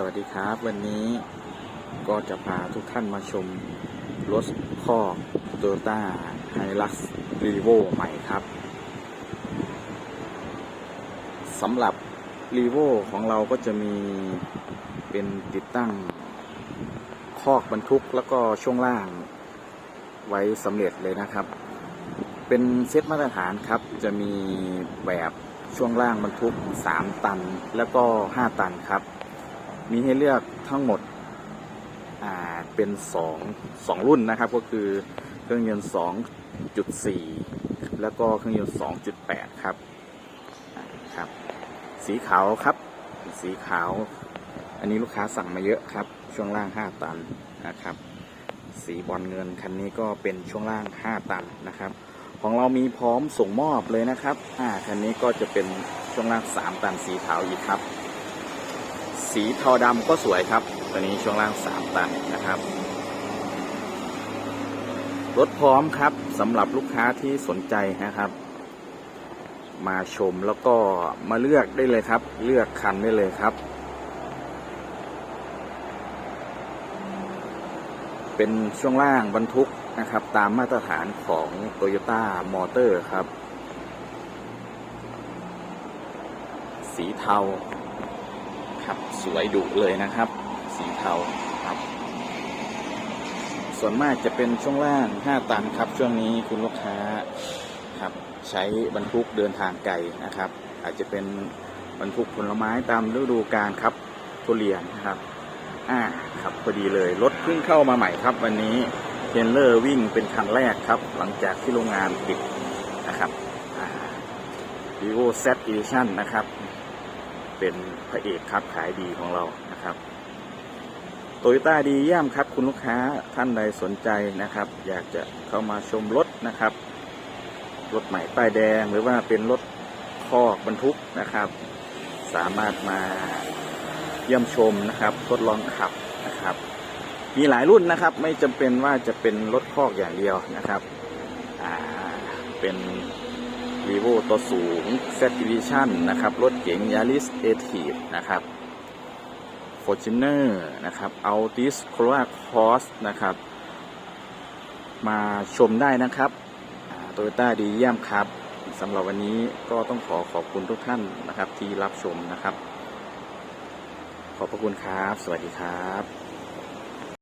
สวัสดีครับ วันนี้ก็จะพาทุกท่านมาชมรถข้อ t o y o t a Hilux Revo ใหม่ครับสำหรับ Revo ของเราก็จะมีเป็นติดตั้งคอกบรรทุกแล้วก็ช่วงล่างไว้สำเร็จเลยนะครับ เป็นเซตมาตรฐานครับจะมีแบบช่วงล่างบรรทุก 3 ตันแล้วก็ 5 ตันครับ มีให้เลือกทั้งหมดเป็น2 2รุ่นนะครับ ก็คือเครื่องยนต์ 2.4 แล้วก็เครื่องยนต์ 2.8 ครับครับ สีขาวครับ สีขาว อันนี้ลูกค้าสั่งมาเยอะครับ ช่วงล่าง 5 ตันนะครับ สีบอลเงินคันนี้ก็เป็นช่วงล่าง 5 ตันนะครับ ของเรามีพร้อมส่งมอบเลยนะครับอ่าคันนี้ก็จะเป็นช่วงล่าง 3 ตันสีขาวอีกครับ สีเทาดำก็สวยครับ ตัวนี้ช่วงล่าง3ตันนะครับ รถพร้อมครับสำหรับลูกค้าที่สนใจนะครับ มาชมแล้วก็มาเลือกได้เลยครับ เลือกคันได้เลยครับ เป็นช่วงล่างบรรทุกนะครับ ตามมาตรฐานของ Toyota Motor ครับ สีเทา ครับ สวยดุเลยนะครับ สีเทาครับ ส่วนมากจะเป็นช่วงล่าง 5 ตันครับ ช่วงนี้คุณลูกค้าครับ ใช้บรรทุกเดินทางไกลนะครับ อาจจะเป็นบรรทุกผลไม้ตามฤดูกาลครับทุเรียนนะครับอ่าครับพอดีเลยรถเพิ่งเข้ามาใหม่ครับ วันนี้เทรนเลอร์วิ่งเป็นคันแรกครับ หลังจากที่โรงงานปิดนะครับ Vivo Z Edition นะครับ เป็นพระเอกครับขายดีของเรานะครับโตโยต้าดีเยี่ยมครับคุณลูกค้าท่านใดสนใจนะครับ อยากจะเข้ามาชมรถนะครับ รถใหม่ป้ายแดงหรือว่าเป็นรถคอกบรรทุกนะครับ สามารถมาเยี่ยมชมนะครับ ทดลองขับนะครับ มีหลายรุ่นนะครับ ไม่จำเป็นว่าจะเป็นรถคอกอย่างเดียวนะครับ อ่า เป็น r e v o ตัวสูง Z Edition นะครับ รถเก๋ง Yaris a t i v นะครับ Fortuner นะครับ Altis Corolla Cross นะครับ มาชมได้นะครับโตโยต้าดีเยี่ยมครับสำหรับวันนี้ก็ต้องขอขอบคุณทุกท่านนะครับที่รับชมนะครับ ขอบพระคุณครับ สวัสดีครับ